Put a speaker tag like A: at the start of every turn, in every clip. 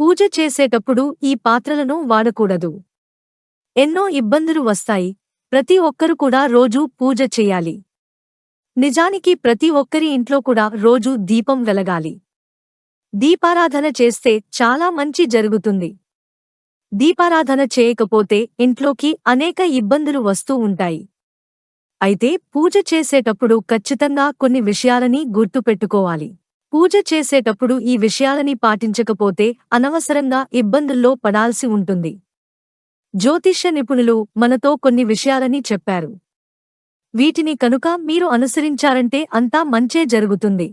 A: పూజ చేసేటప్పుడు ఈ పాత్రలను వాడకూడదు. ఎన్నో ఇబ్బందులు వస్తాయి. ప్రతి ఒక్కరు కూడా రోజూ పూజ చేయాలి. నిజానికి ప్రతి ఒక్కరి ఇంట్లో కూడా రోజూ దీపం వెలగాలి. దీపారాధన చేస్తే చాలా మంచి జరుగుతుంది. దీపారాధన చేయకపోతే ఇంట్లోకి అనేక ఇబ్బందులు వస్తూ ఉంటాయి. అయితే పూజ చేసేటప్పుడు ఖచ్చితంగా కొన్ని విషయాలని గుర్తుపెట్టుకోవాలి. పూజ చేసేటప్పుడు ఈ విషయాలని పాటించకపోతే అనవసరంగా ఇబ్బందుల్లో పడాల్సి ఉంటుంది. జ్యోతిష్య నిపుణులు మనతో కొన్ని విషయాలని చెప్పారు. వీటిని కనుక మీరు అనుసరించారంటే అంతా మంచే జరుగుతుంది.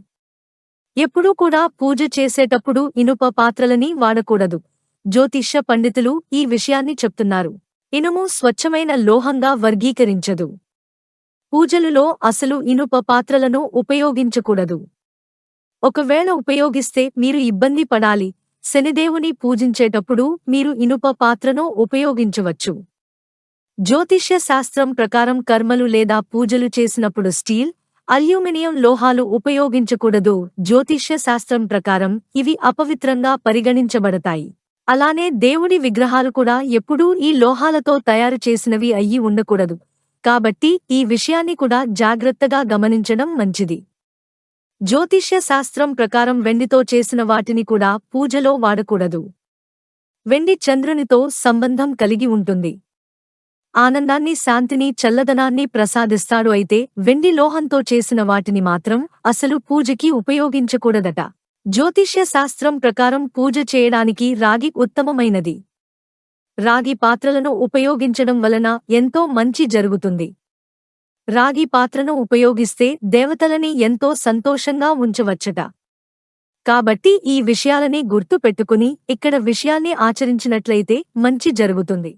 A: ఎప్పుడూ కూడా పూజ చేసేటప్పుడు ఇనుప పాత్రలని వాడకూడదు. జ్యోతిష్య పండితులు ఈ విషయాన్ని చెప్తున్నారు. ఇనుము స్వచ్ఛమైన లోహంగా వర్గీకరించదు. పూజలులో అసలు ఇనుప పాత్రలను ఉపయోగించకూడదు. ఒకవేళ ఉపయోగిస్తే మీరు ఇబ్బంది పడాలి. శనిదేవుని పూజించేటప్పుడు మీరు ఇనుప పాత్రను ఉపయోగించవచ్చు. జ్యోతిష్య శాస్త్రం ప్రకారం కర్మలు లేదా పూజలు చేసినప్పుడు స్టీల్ అల్యూమినియం లోహాలు ఉపయోగించకూడదు. జ్యోతిష్య శాస్త్రం ప్రకారం ఇవి అపవిత్రంగా పరిగణించబడతాయి. అలానే దేవుడి విగ్రహాలు కూడా ఎప్పుడూ ఈ లోహాలతో తయారు చేసినవి అయ్యి ఉండకూడదు. కాబట్టి ఈ విషయాన్ని కూడా జాగ్రత్తగా గమనించడం మంచిది. జ్యోతిష్య శాస్త్రం ప్రకారం వెండితో చేసిన వాటిని కూడా పూజలో వాడకూడదు. వెండి చంద్రునితో సంబంధం కలిగి ఉంటుంది. ఆనందాన్ని శాంతిని చల్లదనాన్ని ప్రసాదిస్తాడు అయితే వెండి లోహంతో చేసిన వాటిని మాత్రం అసలు పూజకి ఉపయోగించకూడదట. జ్యోతిష్య శాస్త్రం ప్రకారం పూజ చేయడానికి రాగి ఉత్తమమైనది. రాగి పాత్రలను ఉపయోగించడం వలన ఎంతో మంచి జరుగుతుంది. రాగి పాత్రను ఉపయోగిస్తే దేవతలని ఎంతో సంతోషంగా ఉంచవచ్చట. కాబట్టి ఈ విషయాలని గుర్తు పెట్టుకుని ఇక్కడ విషయాన్ని ఆచరించినట్లయితే మంచి జరుగుతుంది.